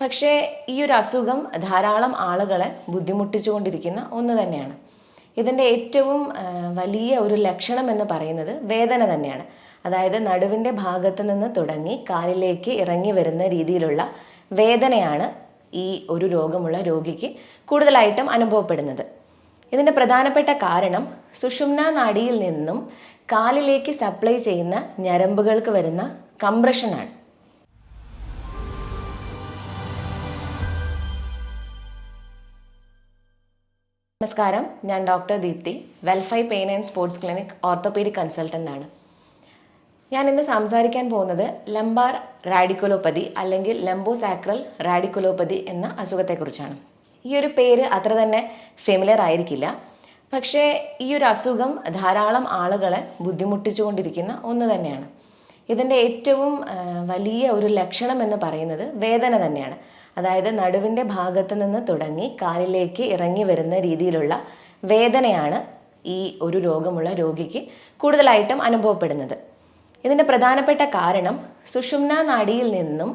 പക്ഷേ ഈ ഒരു അസുഖം ധാരാളം ആളുകളെ ബുദ്ധിമുട്ടിച്ചുകൊണ്ടിരിക്കുന്ന ഒന്ന് തന്നെയാണ്. ഇതിന്റെ ഏറ്റവും വലിയ ഒരു ലക്ഷണം എന്ന് പറയുന്നത് വേദന തന്നെയാണ്. അതായത് നടുവിന്റെ ഭാഗത്ത് നിന്ന് തുടങ്ങി കാലിലേക്ക് ഇറങ്ങി വരുന്ന രീതിയിലുള്ള വേദനയാണ് ഈ ഒരു രോഗമുള്ള രോഗിക്ക് കൂടുതലായിട്ടും അനുഭവപ്പെടുന്നത്. ഇതിന്റെ പ്രധാനപ്പെട്ട കാരണം സുഷുമ്ന നാഡിയിൽ നിന്നും കാലിലേക്ക് സപ്ലൈ ചെയ്യുന്ന ഞരമ്പുകൾക്ക് വരുന്ന കംപ്രഷനാണ്. നമസ്കാരം. ഞാൻ doctor Deepthi Welfy pain and sports clinic orthopaedic consultant ആണ്. ഞാൻ ഇന്ന് സംസാരിക്കാൻ പോകുന്നത് ലംബാർ റാഡിക്കുലോപ്പതി അല്ലെങ്കിൽ ലംബോസാക്രൽ റാഡിക്കുലോപ്പതി എന്ന അസുഖത്തെക്കുറിച്ചാണ്. ഈ ഒരു പേര് അത്ര തന്നെ ഫെമിലിയർ ആയിരിക്കില്ല. പക്ഷേ ഈ ഒരു അസുഖം ധാരാളം ആളുകളെ ബുദ്ധിമുട്ടിച്ചുകൊണ്ടിരിക്കുന്ന ഒന്ന് തന്നെയാണ്. ഇതിന്റെ ഏറ്റവും വലിയ ഒരു ലക്ഷണം എന്ന് പറയുന്നത് വേദന തന്നെയാണ്. അതായത് നടുവിന്റെ ഭാഗത്ത് നിന്ന് തുടങ്ങി കാലിലേക്ക് ഇറങ്ങി വരുന്ന രീതിയിലുള്ള വേദനയാണ് ഈ ഒരു രോഗമുള്ള രോഗിക്ക് കൂടുതലായിട്ടും അനുഭവപ്പെടുന്നത്. ഇതിന്റെ പ്രധാനപ്പെട്ട കാരണം സുഷുമ്ന നാഡിയിൽ നിന്നും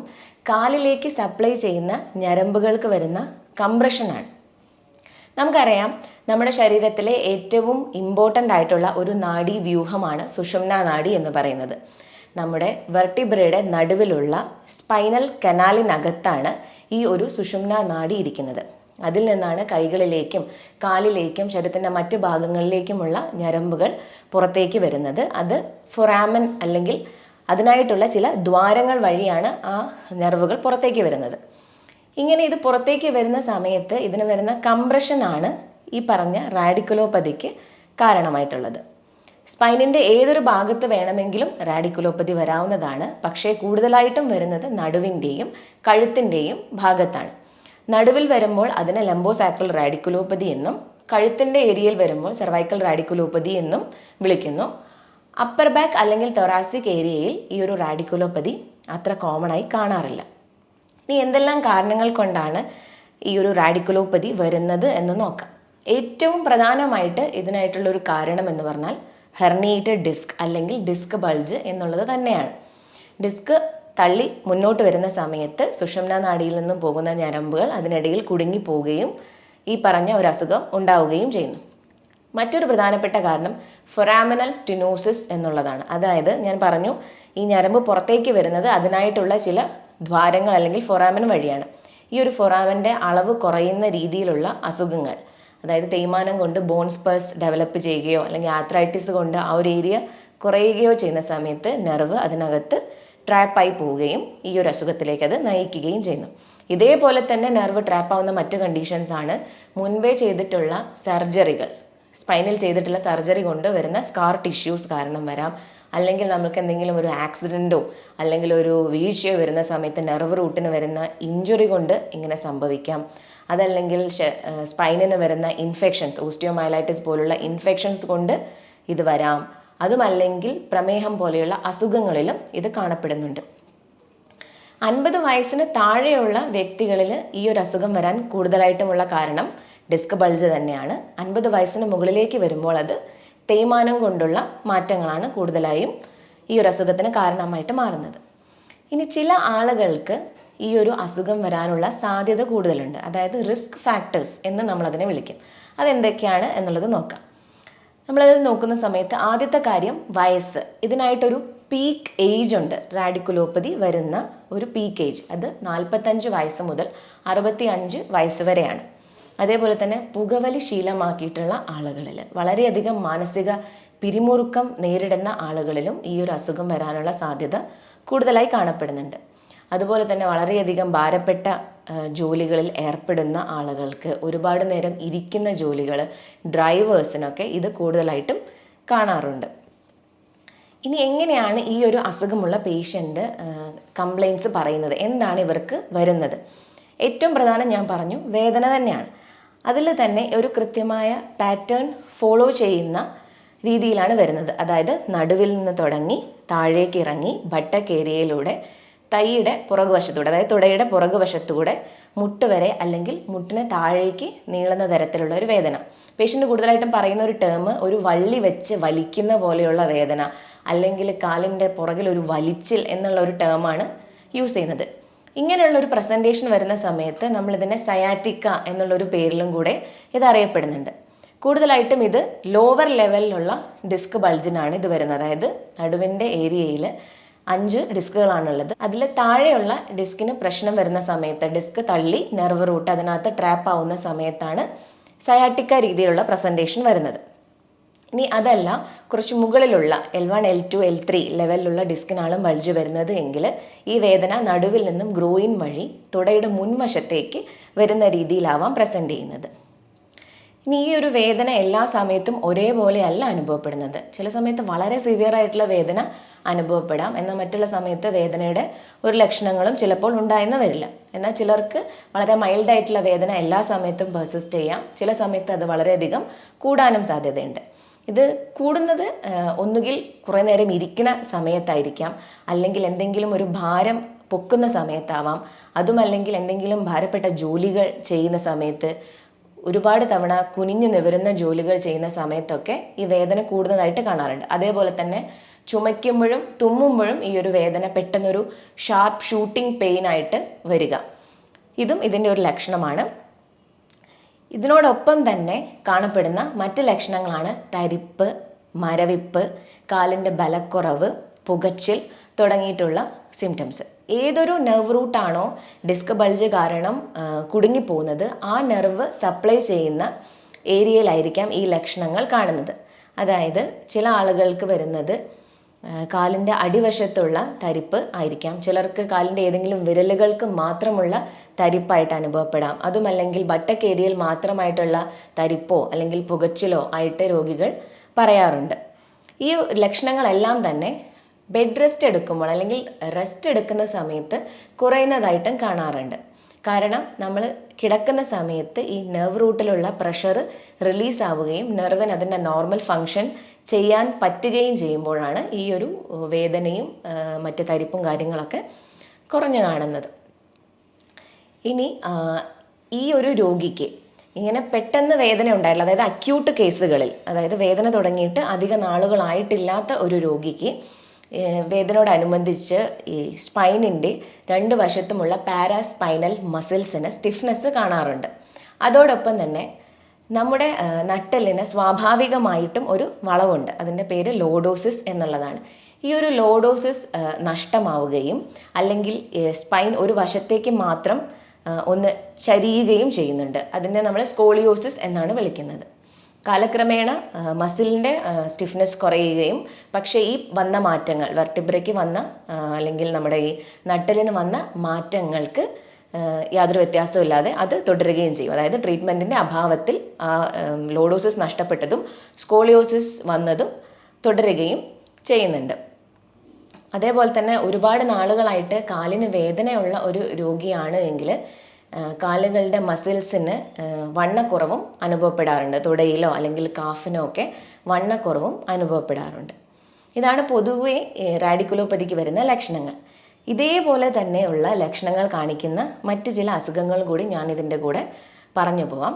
കാലിലേക്ക് സപ്ലൈ ചെയ്യുന്ന ഞരമ്പുകൾക്ക് വരുന്ന കംപ്രഷനാണ് നമുക്കറിയാം നമ്മുടെ ശരീരത്തിലെ ഏറ്റവും ഇമ്പോർട്ടന്റ് ആയിട്ടുള്ള ഒരു നാഡീ വ്യൂഹമാണ് സുഷുമ്ന നാഡി എന്ന് പറയുന്നത്. നമ്മുടെ വെർട്ടിബ്രയുടെ നടുവിലുള്ള സ്പൈനൽ കനാലിനകത്താണ് ഈ ഒരു സുഷുമ്ന നാഡി ഇരിക്കുന്നത് അതിൽ നിന്നാണ് കൈകളിലേക്കും കാലിലേക്കും ശരീരത്തിന്റെ മറ്റ് ഭാഗങ്ങളിലേക്കുമുള്ള ഞരമ്പുകൾ പുറത്തേക്ക് വരുന്നത്. അത് ഫൊറാമൻ അല്ലെങ്കിൽ അതിനായിട്ടുള്ള ചില ദ്വാരങ്ങൾ വഴിയാണ് ആ നെർവുകൾ പുറത്തേക്ക് വരുന്നത്. ഇങ്ങനെ ഇത് പുറത്തേക്ക് വരുന്ന സമയത്ത് ഇതിന് വരുന്ന കംപ്രഷനാണ് ഈ പറഞ്ഞ റാഡിക്കുലോപ്പതിക്ക് കാരണമായിട്ടുള്ളത്. സ്പൈനിന്റെ ഏതൊരു ഭാഗത്ത് വേണമെങ്കിലും റാഡിക്കുലോപ്പതി വരാവുന്നതാണ്. പക്ഷേ കൂടുതലായിട്ടും വരുന്നത് നടുവിന്റെയും കഴുത്തിന്റെയും ഭാഗത്താണ്. നടുവിൽ വരുമ്പോൾ അതിനെ ലംബോസാക്രൽ റാഡിക്കുലോപ്പതി എന്നും കഴുത്തിന്റെ ഏരിയയിൽ വരുമ്പോൾ സെർവൈക്കൽ റാഡിക്കുലോപ്പതി എന്നും വിളിക്കുന്നു. അപ്പർ ബാക്ക് അല്ലെങ്കിൽ തൊറാസിക് ഏരിയയിൽ ഈ ഒരു റാഡിക്കുലോപ്പതി അത്ര കോമൺ ആയി കാണാറില്ല. ഇനി എന്തെല്ലാം കാരണങ്ങൾ കൊണ്ടാണ് ഈ ഒരു റാഡിക്കുലോപ്പതി വരുന്നത് എന്ന് നോക്കാം. ഏറ്റവും പ്രധാനമായിട്ട് ഇതിനായിട്ടുള്ള ഒരു കാരണം എന്ന് പറഞ്ഞാൽ ഹെർണിയേറ്റഡ് ഡിസ്ക് അല്ലെങ്കിൽ ഡിസ്ക് ബൾജ് എന്നുള്ളത് തന്നെയാണ്. ഡിസ്ക് തള്ളി മുന്നോട്ട് വരുന്ന സമയത്ത് സുഷുമ്ന നാടിയിൽ നിന്നും പോകുന്ന ഞരമ്പുകൾ അതിനിടയിൽ കുടുങ്ങി പോവുകയും ഈ പറഞ്ഞ ഒരു അസുഖം ഉണ്ടാവുകയും ചെയ്യുന്നു. മറ്റൊരു പ്രധാനപ്പെട്ട കാരണം ഫൊറാമിനൽ സ്റ്റിനോസിസ് എന്നുള്ളതാണ്. അതായത് ഞാൻ പറഞ്ഞു ഈ ഞരമ്പ് പുറത്തേക്ക് വരുന്നത് അതിനായിട്ടുള്ള ചില ദ്വാരങ്ങൾ അല്ലെങ്കിൽ ഫൊറാമിൻ വഴിയാണ്. ഈ ഒരു ഫൊറാമിന്റെ അളവ് കുറയുന്ന രീതിയിലുള്ള അസുഖങ്ങൾ. അതായത് തേയ്മാനം കൊണ്ട് ബോൺസ് പേഴ്സ് ഡെവലപ്പ് ചെയ്യുകയോ അല്ലെങ്കിൽ ആത്രൈറ്റിസ് കൊണ്ട് ആ ഒരു ഏരിയ കുറയുകയോ ചെയ്യുന്ന സമയത്ത് നെർവ് അതിനകത്ത് ട്രാപ്പായി പോവുകയും ഈ ഒരു അസുഖത്തിലേക്ക് അത് നയിക്കുകയും ചെയ്യുന്നു. ഇതേപോലെ തന്നെ നെർവ് ട്രാപ്പാവുന്ന മറ്റ് കണ്ടീഷൻസ് ആണ് മുൻപേ ചെയ്തിട്ടുള്ള സർജറികൾ സ്പൈനിൽ ചെയ്തിട്ടുള്ള സർജറി കൊണ്ട് വരുന്ന സ്കാർ ടിഷ്യൂസ് കാരണം വരാം. അല്ലെങ്കിൽ നമുക്ക് എന്തെങ്കിലും ഒരു ആക്സിഡന്റോ അല്ലെങ്കിൽ ഒരു വീഴ്ചയോ വരുന്ന സമയത്ത് നെർവ് റൂട്ടിന് വരുന്ന ഇഞ്ചുറി കൊണ്ട് ഇങ്ങനെ സംഭവിക്കാം. അതല്ലെങ്കിൽ സ്പൈനിന് വരുന്ന ഇൻഫെക്ഷൻസ് ഓസ്റ്റിയോമൈലൈറ്റിസ് പോലുള്ള ഇൻഫെക്ഷൻസ് കൊണ്ട് ഇത് വരാം. അതുമല്ലെങ്കിൽ പ്രമേഹം പോലെയുള്ള അസുഖങ്ങളിലും ഇത് കാണപ്പെടുന്നുണ്ട്. അൻപത് വയസ്സിന് താഴെയുള്ള വ്യക്തികളിൽ ഈ ഒരു അസുഖം വരാൻ കൂടുതലായിട്ടുമുള്ള കാരണം ഡിസ്ക് ബൾജ് തന്നെയാണ്. അൻപത് വയസ്സിന് മുകളിലേക്ക് വരുമ്പോൾ അത് തേയ്മാനം കൊണ്ടുള്ള മാറ്റങ്ങളാണ് കൂടുതലായും ഈ ഒരു അസുഖത്തിന് കാരണമായിട്ട് മാറുന്നത്. ഇനി ചില ആളുകൾക്ക് ഈ ഒരു അസുഖം വരാനുള്ള സാധ്യത കൂടുതലുണ്ട്. അതായത് റിസ്ക് ഫാക്ടേഴ്സ് എന്ന് നമ്മളതിനെ വിളിക്കും. അതെന്തൊക്കെയാണ് എന്നുള്ളത് നോക്കാം. നമ്മളത് നോക്കുന്ന സമയത്ത് ആദ്യത്തെ കാര്യം വയസ്സ്. ഇതിനായിട്ടൊരു പീക്ക് ഏജ് ഉണ്ട്. റാഡിക്കുലോപ്പതി വരുന്ന ഒരു പീക്ക് ഏജ് അത് നാൽപ്പത്തഞ്ച് വയസ്സ് മുതൽ അറുപത്തി അഞ്ച് വയസ്സ് വരെയാണ്. അതേപോലെ തന്നെ പുകവലി ശീലമാക്കിയിട്ടുള്ള ആളുകളിൽ വളരെയധികം മാനസിക പിരിമുറുക്കം നേരിടുന്ന ആളുകളിലും ഈ ഒരു അസുഖം വരാനുള്ള സാധ്യത കൂടുതലായി കാണപ്പെടുന്നുണ്ട്. അതുപോലെ തന്നെ വളരെയധികം ഭാരപ്പെട്ട ജോലികളിൽ ഏർപ്പെടുന്ന ആളുകൾക്ക് ഒരുപാട് നേരം ഇരിക്കുന്ന ജോലികൾ ഡ്രൈവേഴ്സിനൊക്കെ ഇത് കൂടുതലായിട്ടും കാണാറുണ്ട്. ഇനി എങ്ങനെയാണ് ഈ ഒരു അസുഖമുള്ള പേഷ്യന്റ് കംപ്ലയിൻസ് പറയുന്നത്? എന്താണ് ഇവർക്ക് വരുന്നത്? ഏറ്റവും പ്രധാനം ഞാൻ പറഞ്ഞു വേദന തന്നെയാണ്. അതിൽ തന്നെ ഒരു കൃത്യമായ പാറ്റേൺ ഫോളോ ചെയ്യുന്ന രീതിയിലാണ് വരുന്നത്. അതായത് നടുവിൽ നിന്ന് തുടങ്ങി താഴേക്ക് ഇറങ്ങി ഭട്ടക്കേരിയയിലൂടെ ഏരിയയിലൂടെ തൈയുടെ പുറകുവശത്തൂടെ അതായത് തുടയുടെ പുറകുവശത്തൂടെ മുട്ട് വരെ അല്ലെങ്കിൽ മുട്ടിന് താഴേക്ക് നീളുന്ന തരത്തിലുള്ള ഒരു വേദന. പേഷ്യന്റ് കൂടുതലായിട്ടും പറയുന്ന ഒരു ടേം ഒരു വള്ളി വെച്ച് വലിക്കുന്ന പോലെയുള്ള വേദന അല്ലെങ്കിൽ കാലിന്റെ പുറകിൽ ഒരു വലിച്ചിൽ എന്നുള്ള ഒരു ടേമാണ് യൂസ് ചെയ്യുന്നത്. ഇങ്ങനെയുള്ള ഒരു പ്രസന്റേഷൻ വരുന്ന സമയത്ത് നമ്മളിതിനെ സയാറ്റിക്ക എന്നുള്ളൊരു പേരിലും കൂടെ ഇത് അറിയപ്പെടുന്നുണ്ട്. കൂടുതലായിട്ടും ഇത് ലോവർ ലെവലിലുള്ള ഡിസ്ക് ബൾജിനാണ് ഇത് വരുന്നത്. അതായത് നടുവിന്റെ ഏരിയയിൽ അഞ്ച് ഡിസ്കുകളാണുള്ളത്. അതിൽ താഴെയുള്ള ഡിസ്കിന് പ്രശ്നം വരുന്ന സമയത്ത് ഡിസ്ക് തള്ളി നെർവ് റൂട്ട് അതിനകത്ത് ട്രാപ്പ് ആവുന്ന സമയത്താണ് സയാട്ടിക്ക രീതിയിലുള്ള പ്രസന്റേഷൻ വരുന്നത്. ഇനി അതല്ല കുറച്ച് മുകളിലുള്ള L one L two L three ലെവലിലുള്ള ഡിസ്കിനാണ് ബൾജ് വരുന്നത് എങ്കിൽ ഈ വേദന നടുവിൽ നിന്നും ഗ്രോയിൻ വഴി തുടയുടെ മുൻവശത്തേക്ക് വരുന്ന രീതിയിലാവാം പ്രസന്റ് ചെയ്യുന്നത്. ഇനി ഈ ഒരു വേദന എല്ലാ സമയത്തും ഒരേപോലെ അല്ല അനുഭവപ്പെടുന്നത്. ചില സമയത്ത് വളരെ സിവിയർ ആയിട്ടുള്ള വേദന അനുഭവപ്പെടാം. എന്നാൽ മറ്റുള്ള സമയത്ത് വേദനയുടെ ഒരു ലക്ഷണങ്ങളും ചിലപ്പോൾ ഉണ്ടായെന്ന് വരില്ല. എന്നാൽ ചിലർക്ക് വളരെ മൈൽഡ് ആയിട്ടുള്ള വേദന എല്ലാ സമയത്തും പെർസിസ്റ്റ് ചെയ്യാം. ചില സമയത്ത് അത് വളരെയധികം കൂടാനും സാധ്യതയുണ്ട്. ഇത് കൂടുന്നത് ഒന്നുകിൽ കുറേ നേരം ഇരിക്കുന്ന സമയത്തായിരിക്കാം. അല്ലെങ്കിൽ എന്തെങ്കിലും ഒരു ഭാരം പൊക്കുന്ന സമയത്താവാം. അതുമല്ലെങ്കിൽ എന്തെങ്കിലും ഭാരപ്പെട്ട ജോലികൾ ചെയ്യുന്ന സമയത്ത് ഒരുപാട് തവണ കുനിഞ്ഞു നിവരുന്ന ജോലികൾ ചെയ്യുന്ന സമയത്തൊക്കെ ഈ വേദന കൂടുതലായിട്ട് കാണാറുണ്ട്. അതേപോലെ തന്നെ ചുമയ്ക്കുമ്പോഴും തുമ്മുമ്പോഴും ഈ ഒരു വേദന പെട്ടെന്നൊരു ഷാർപ്പ് ഷൂട്ടിംഗ് പെയിൻ ആയിട്ട് വരിക. ഇതും ഇതിന്റെ ഒരു ലക്ഷണമാണ്. ഇതിനോടൊപ്പം തന്നെ കാണപ്പെടുന്ന മറ്റ് ലക്ഷണങ്ങളാണ് തരിപ്പ് മരവിപ്പ് കാലിന്റെ ബലക്കുറവ് പുകച്ചിൽ തുടങ്ങിയിട്ടുള്ള സിംറ്റംസ് ഏതൊരു നെർവ് റൂട്ടാണോ ഡിസ്ക് ബൾജ് കാരണം കുടുങ്ങിപ്പോകുന്നത് ആ നെർവ് സപ്ലൈ ചെയ്യുന്ന ഏരിയയിലായിരിക്കാം ഈ ലക്ഷണങ്ങൾ കാണുന്നത്. അതായത് ചില ആളുകൾക്ക് വരുന്നത് കാലിന്റെ അടിവശത്തുള്ള തരിപ്പ് ആയിരിക്കാം. ചിലർക്ക് കാലിന്റെ ഏതെങ്കിലും വിരലുകൾക്ക് മാത്രമുള്ള തരിപ്പായിട്ട് അനുഭവപ്പെടാം. അതുമല്ലെങ്കിൽ ബട്ടക്കേരിയയിൽ മാത്രമായിട്ടുള്ള തരിപ്പോ അല്ലെങ്കിൽ പുകച്ചിലോ ആയിട്ട് രോഗികൾ പറയാറുണ്ട്. ഈ ലക്ഷണങ്ങളെല്ലാം തന്നെ ബെഡ് റെസ്റ്റ് എടുക്കുമ്പോൾ അല്ലെങ്കിൽ റെസ്റ്റ് എടുക്കുന്ന സമയത്ത് കുറയുന്നതായിട്ടും കാണാറുണ്ട്. കാരണം നമ്മൾ കിടക്കുന്ന സമയത്ത് ഈ നെർവ് റൂട്ടിലുള്ള പ്രഷർ റിലീസ് ആവുകയും നെർവിന് അതിന്റെ നോർമൽ ഫങ്ഷൻ ചെയ്യാൻ പറ്റുകയും ചെയ്യുമ്പോഴാണ് ഈ ഒരു വേദനയും മറ്റ് തരിപ്പും കാര്യങ്ങളൊക്കെ കുറഞ്ഞു കാണുന്നത്. ഇനി ഈ ഒരു രോഗിക്ക് ഇങ്ങനെ പെട്ടെന്ന് വേദന ഉണ്ടായിട്ടില്ല. അതായത് അക്യൂട്ട് കേസുകളിൽ അതായത് വേദന തുടങ്ങിയിട്ട് അധിക നാളുകളായിട്ടില്ലാത്ത ഒരു രോഗിക്ക് വേദനയോടനുബന്ധിച്ച് ഈ സ്പൈനിന്റെ രണ്ട് വശത്തുമുള്ള പാരാസ്പൈനൽ മസിൽസിന് സ്റ്റിഫ്നെസ് കാണാറുണ്ട്. അതോടൊപ്പം തന്നെ നമ്മുടെ നട്ടലിന് സ്വാഭാവികമായിട്ടും ഒരു വളവുണ്ട്. അതിന്റെ പേര് ലോഡോസിസ് എന്നുള്ളതാണ്. ഈ ഒരു ലോഡോസിസ് നഷ്ടമാവുകയും അല്ലെങ്കിൽ സ്പൈൻ ഒരു വശത്തേക്ക് മാത്രം ഒന്ന് ചരിയുകയും ചെയ്യുന്നുണ്ട്. അതിനെ നമ്മൾ സ്കോളിയോസിസ് എന്നാണ് വിളിക്കുന്നത്. കാലക്രമേണ മസിലിന്റെ സ്റ്റിഫ്നെസ് കുറയുകയും പക്ഷേ ഈ വന്ന മാറ്റങ്ങൾ വെർട്ടിബ്രയ്ക്ക് വന്ന അല്ലെങ്കിൽ നമ്മുടെ ഈ നട്ടലിന് വന്ന മാറ്റങ്ങൾക്ക് യാതൊരു വ്യത്യാസമില്ലാതെ അത് തുടരുകയും ചെയ്യും. അതായത് ട്രീറ്റ്മെന്റിന്റെ അഭാവത്തിൽ ആ ലോഡോസിസ് നഷ്ടപ്പെട്ടതും സ്കോളിയോസിസ് വന്നതും തുടരുകയും ചെയ്യുന്നുണ്ട്. അതേപോലെ തന്നെ ഒരുപാട് നാളുകളായിട്ട് കാലിന് വേദനയുള്ള ഒരു രോഗിയാണ് എങ്കിൽ കാലുകളുടെ മസിൽസിന് വണ്ണക്കുറവും അനുഭവപ്പെടാറുണ്ട്. തുടയിലോ അല്ലെങ്കിൽ കാഫിനോ ഒക്കെ വണ്ണക്കുറവും അനുഭവപ്പെടാറുണ്ട്. ഇതാണ് പൊതുവെ റാഡിക്കുലോപ്പതിക്ക് വരുന്ന ലക്ഷണങ്ങൾ. ഇതേപോലെ തന്നെയുള്ള ലക്ഷണങ്ങൾ കാണിക്കുന്ന മറ്റ് ചില അസുഖങ്ങൾ കൂടി ഞാൻ ഇതിന്റെ കൂടെ പറഞ്ഞു പോവാം.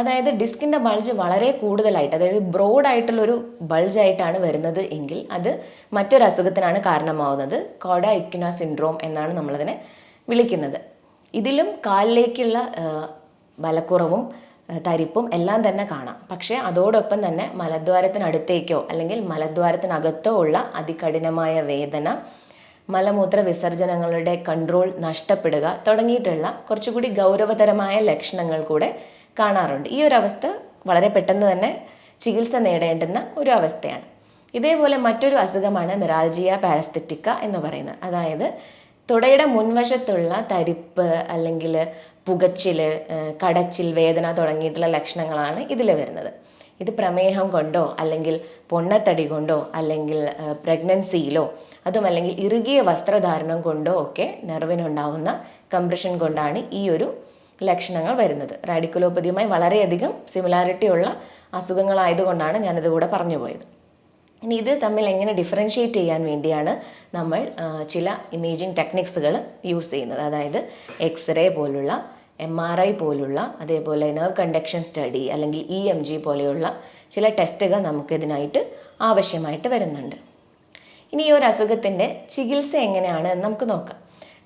അതായത് ഡിസ്കിന്റെ ബൾജ് വളരെ കൂടുതലായിട്ട് അതായത് ബ്രോഡ് ആയിട്ടുള്ളൊരു ബൾജായിട്ടാണ് വരുന്നത് എങ്കിൽ അത് മറ്റൊരു അസുഖത്തിനാണ് കാരണമാവുന്നത്. കോഡ ഇക്യുന സിൻഡ്രോം എന്നാണ് നമ്മളതിനെ വിളിക്കുന്നത്. ഇതിലും കാലിലേക്കുള്ള ബലക്കുറവും തരിപ്പും എല്ലാം തന്നെ കാണാം. പക്ഷേ അതോടൊപ്പം തന്നെ മലദ്വാരത്തിനടുത്തേക്കോ അല്ലെങ്കിൽ മലദ്വാരത്തിനകത്തോ ഉള്ള അതികഠിനമായ വേദന മലമൂത്ര വിസർജനങ്ങളുടെ കൺട്രോൾ നഷ്ടപ്പെടുക തുടങ്ങിയിട്ടുള്ള കുറച്ചുകൂടി ഗൗരവതരമായ ലക്ഷണങ്ങൾ കൂടെ കാണാറുണ്ട്. ഈ ഒരു അവസ്ഥ വളരെ പെട്ടെന്ന് തന്നെ ചികിത്സ നേടേണ്ടുന്ന ഒരു അവസ്ഥയാണ്. ഇതേപോലെ മറ്റൊരു അസുഖമാണ് മിറാൾജിയ പാരസ്തറ്റിക്ക എന്ന് പറയുന്നത്. അതായത് തുടയുടെ മുൻവശത്തുള്ള തരിപ്പ് അല്ലെങ്കിൽ പുകച്ചിൽ കടച്ചിൽ വേദന തുടങ്ങിയിട്ടുള്ള ലക്ഷണങ്ങളാണ് ഇതിൽ വരുന്നത്. ഇത് പ്രമേഹം കൊണ്ടോ അല്ലെങ്കിൽ പൊണ്ണത്തടി കൊണ്ടോ അല്ലെങ്കിൽ പ്രഗ്നൻസിയിലോ അതും അല്ലെങ്കിൽ ഇറുകിയ വസ്ത്രധാരണം കൊണ്ടോ ഒക്കെ നെർവിനുണ്ടാവുന്ന കംപ്രഷൻ കൊണ്ടാണ് ഈ ഒരു ലക്ഷണങ്ങൾ വരുന്നത്. റാഡിക്കുലോപ്പതിയുമായി വളരെയധികം സിമിലാരിറ്റി ഉള്ള അസുഖങ്ങളായതുകൊണ്ടാണ് ഞാനിത് കൂടെ പറഞ്ഞു പോയത്. ഇനി ഇത് തമ്മിൽ എങ്ങനെ ഡിഫറൻഷ്യേറ്റ് ചെയ്യാൻ വേണ്ടിയാണ് നമ്മൾ ചില ഇമേജിംഗ് ടെക്നിക്സുകൾ യൂസ് ചെയ്യുന്നത്. അതായത് എക്സ്റേ പോലുള്ള എം ആർ ഐ പോലുള്ള അതേപോലെ നെർവ് കണ്ടക്ഷൻ സ്റ്റഡി അല്ലെങ്കിൽ ഇ എം ജി പോലെയുള്ള ചില ടെസ്റ്റുകൾ നമുക്കിതിനായിട്ട് ആവശ്യമായിട്ട് വരുന്നുണ്ട്. ഇനി ഈ ഒരു അസുഖത്തിന്റെ ചികിത്സ എങ്ങനെയാണ് എന്ന് നമുക്ക് നോക്കാം.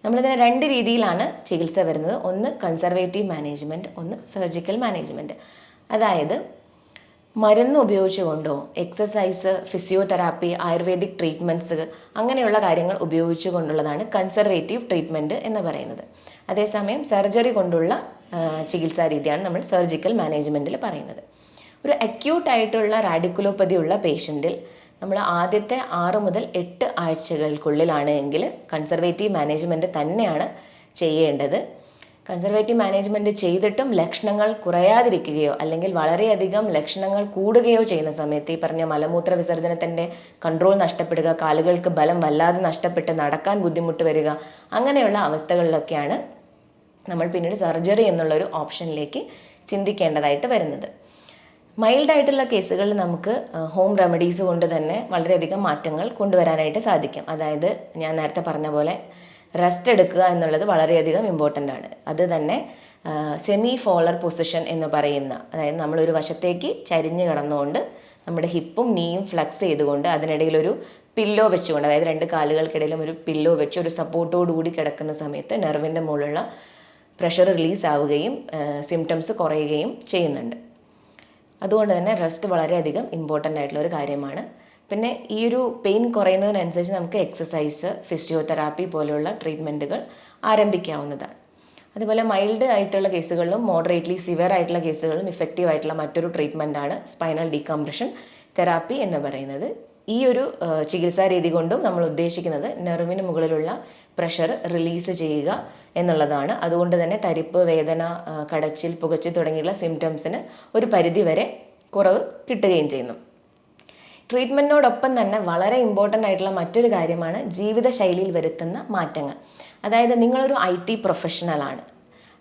നമ്മളിതിന് രണ്ട് രീതിയിലാണ് ചികിത്സ വരുന്നത്. ഒന്ന് കൺസർവേറ്റീവ് മാനേജ്മെന്റ് ഒന്ന് സർജിക്കൽ മാനേജ്മെന്റ് അതായത് മരുന്ന് ഉപയോഗിച്ചുകൊണ്ടോ എക്സസൈസ് ഫിസിയോതെറാപ്പി ആയുർവേദിക് ട്രീറ്റ്മെന്റ്സ് അങ്ങനെയുള്ള കാര്യങ്ങൾ ഉപയോഗിച്ചുകൊണ്ടുള്ളതാണ് കൺസർവേറ്റീവ് ട്രീറ്റ്മെന്റ് എന്ന് പറയുന്നത്. അതേസമയം സർജറി കൊണ്ടുള്ള ചികിത്സാ രീതിയാണ് നമ്മൾ സർജിക്കൽ മാനേജ്മെന്റിൽ പറയുന്നത്. ഒരു അക്യൂട്ടായിട്ടുള്ള റാഡിക്കുലോപ്പതി ഉള്ള പേഷ്യന്റിൽ നമ്മൾ ആദ്യത്തെ ആറ് മുതൽ എട്ട് ആഴ്ചകൾക്കുള്ളിലാണ് എങ്കിൽ കൺസർവേറ്റീവ് മാനേജ്മെന്റ് തന്നെയാണ് ചെയ്യേണ്ടത്. കൺസർവേറ്റീവ് മാനേജ്മെന്റ് ചെയ്തിട്ടും ലക്ഷണങ്ങൾ കുറയാതിരിക്കുകയോ അല്ലെങ്കിൽ വളരെയധികം ലക്ഷണങ്ങൾ കൂടുകയോ ചെയ്യുന്ന സമയത്ത് ഈ പറഞ്ഞ മലമൂത്ര വിസർജനത്തിന്റെ കൺട്രോൾ നഷ്ടപ്പെടുക കാലുകൾക്ക് ബലം വല്ലാതെ നഷ്ടപ്പെട്ട് നടക്കാൻ ബുദ്ധിമുട്ട് വരിക അങ്ങനെയുള്ള അവസ്ഥകളിലൊക്കെയാണ് നമ്മൾ പിന്നീട് സർജറി എന്നുള്ളൊരു ഓപ്ഷനിലേക്ക് ചിന്തിക്കേണ്ടതായിട്ട് വരുന്നത്. മൈൽഡ് ആയിട്ടുള്ള കേസുകളിൽ നമുക്ക് ഹോം റെമഡീസ് കൊണ്ട് തന്നെ വളരെയധികം മാറ്റങ്ങൾ കൊണ്ടുവരാനായിട്ട് സാധിക്കും. അതായത് ഞാൻ നേരത്തെ പറഞ്ഞ പോലെ റെസ്റ്റ് എടുക്കുക എന്നുള്ളത് വളരെയധികം ഇമ്പോർട്ടന്റ് ആണ്. അത് തന്നെ സെമി ഫോളർ പൊസിഷൻ എന്ന് പറയുന്ന അതായത് നമ്മളൊരു വശത്തേക്ക് ചരിഞ്ഞ് കിടന്നുകൊണ്ട് നമ്മുടെ ഹിപ്പും നീയും ഫ്ലക്സ് ചെയ്തുകൊണ്ട് അതിനിടയിൽ ഒരു പില്ലോ വെച്ചുകൊണ്ട് അതായത് രണ്ട് കാലുകൾക്കിടയിലും ഒരു പില്ലോ വെച്ച് ഒരു സപ്പോർട്ടോട് കൂടി കിടക്കുന്ന സമയത്ത് നെർവിന്റെ മുകളിലുള്ള പ്രഷർ റിലീസ് ആവുകയും സിംറ്റംസ് കുറയുകയും ചെയ്യുന്നുണ്ട്. അതുകൊണ്ട് തന്നെ റെസ്റ്റ് വളരെയധികം ഇമ്പോർട്ടന്റ് ആയിട്ടുള്ള ഒരു കാര്യമാണ്. പിന്നെ ഈ ഒരു പെയിൻ കുറയുന്നതിനനുസരിച്ച് നമുക്ക് എക്സസൈസ് ഫിസിയോതെറാപ്പി പോലെയുള്ള ട്രീറ്റ്മെന്റുകൾ ആരംഭിക്കാവുന്നതാണ്. അതുപോലെ മൈൽഡ് ആയിട്ടുള്ള കേസുകളിലും മോഡറേറ്റ്ലി സിവിയർ ആയിട്ടുള്ള കേസുകളിലും ഇഫക്റ്റീവ് ആയിട്ടുള്ള മറ്റൊരു ട്രീറ്റ്മെന്റാണ് സ്പൈനൽ ഡീകംപ്രഷൻ തെറാപ്പി എന്ന് പറയുന്നത്. ഈ ഒരു ചികിത്സാ രീതി കൊണ്ടും നമ്മൾ ഉദ്ദേശിക്കുന്നത് നെർവിന് മുകളിലുള്ള പ്രഷർ റിലീസ് ചെയ്യുക എന്നുള്ളതാണ്. അതുകൊണ്ട് തന്നെ തരിപ്പ് വേദന കടച്ചിൽ പുകച്ചിൽ തുടങ്ങിയുള്ള സിംറ്റംസിന് ഒരു പരിധി വരെ കുറവ് കിട്ടുകയും ചെയ്യുന്നു. ട്രീറ്റ്മെന്റിനോടൊപ്പം തന്നെ വളരെ ഇമ്പോർട്ടന്റ് ആയിട്ടുള്ള മറ്റൊരു കാര്യമാണ് ജീവിതശൈലിയിൽ വരുത്തുന്ന മാറ്റങ്ങൾ. അതായത് നിങ്ങളൊരു ഐ ടി പ്രൊഫഷണലാണ്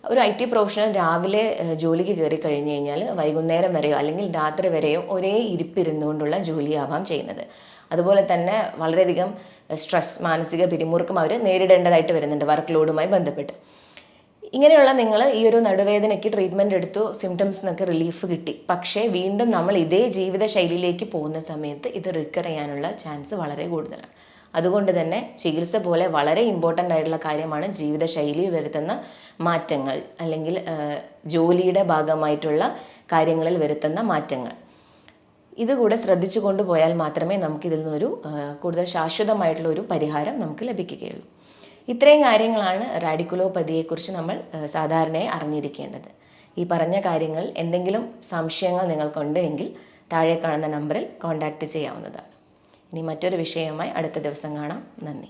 ഒരു ഐ ടി പ്രൊഫഷണൽ രാവിലെ ജോലിക്ക് കയറി കഴിഞ്ഞു കഴിഞ്ഞാൽ വൈകുന്നേരം വരെയോ അല്ലെങ്കിൽ രാത്രി വരെയോ ഒരേ ഇരിപ്പിരുന്നുകൊണ്ടുള്ള ജോലിയാവാം ചെയ്യുന്നത്. അതുപോലെ തന്നെ വളരെയധികം സ്ട്രെസ് മാനസിക പിരിമുറുക്കം അവർ നേരിടേണ്ടതായിട്ട് വരുന്നുണ്ട് വർക്ക് ലോഡുമായി ബന്ധപ്പെട്ട്. ഇങ്ങനെയുള്ള നിങ്ങൾ ഈ ഒരു നടുവേദനയ്ക്ക് ട്രീറ്റ്മെന്റ് എടുത്തു സിംറ്റംസ് സിംറ്റംസിനൊക്കെ റിലീഫ് കിട്ടി. പക്ഷേ വീണ്ടും നമ്മൾ ഇതേ ജീവിത ശൈലിയിലേക്ക് പോകുന്ന സമയത്ത് ഇത് റിക്കർ ചെയ്യാനുള്ള ചാൻസ് വളരെ കൂടുതലാണ്. അതുകൊണ്ട് തന്നെ ചികിത്സ പോലെ വളരെ ഇമ്പോർട്ടന്റ് ആയിട്ടുള്ള കാര്യമാണ് ജീവിതശൈലിയിൽ വരുത്തുന്ന മാറ്റങ്ങൾ അല്ലെങ്കിൽ ജോലിയുടെ ഭാഗമായിട്ടുള്ള കാര്യങ്ങളിൽ വരുത്തുന്ന മാറ്റങ്ങൾ. ഇതുകൂടെ ശ്രദ്ധിച്ചു കൊണ്ടുപോയാൽ മാത്രമേ നമുക്കിതിൽ നിന്നൊരു കൂടുതൽ ശാശ്വതമായിട്ടുള്ള ഒരു പരിഹാരം നമുക്ക് ലഭിക്കുകയുള്ളൂ. ഇത്രയും കാര്യങ്ങളാണ് റാഡിക്കുലോപ്പതിയെക്കുറിച്ച് നമ്മൾ സാധാരണയായി അറിഞ്ഞിരിക്കേണ്ടത്. ഈ പറഞ്ഞ കാര്യങ്ങളിൽ എന്തെങ്കിലും സംശയങ്ങൾ നിങ്ങൾക്കുണ്ട് എങ്കിൽ താഴെ കാണുന്ന നമ്പറിൽ കോൺടാക്റ്റ് ചെയ്യാവുന്നതാണ്. ഇനി മറ്റൊരു വിഷയവുമായി അടുത്ത ദിവസം കാണാം. നന്ദി.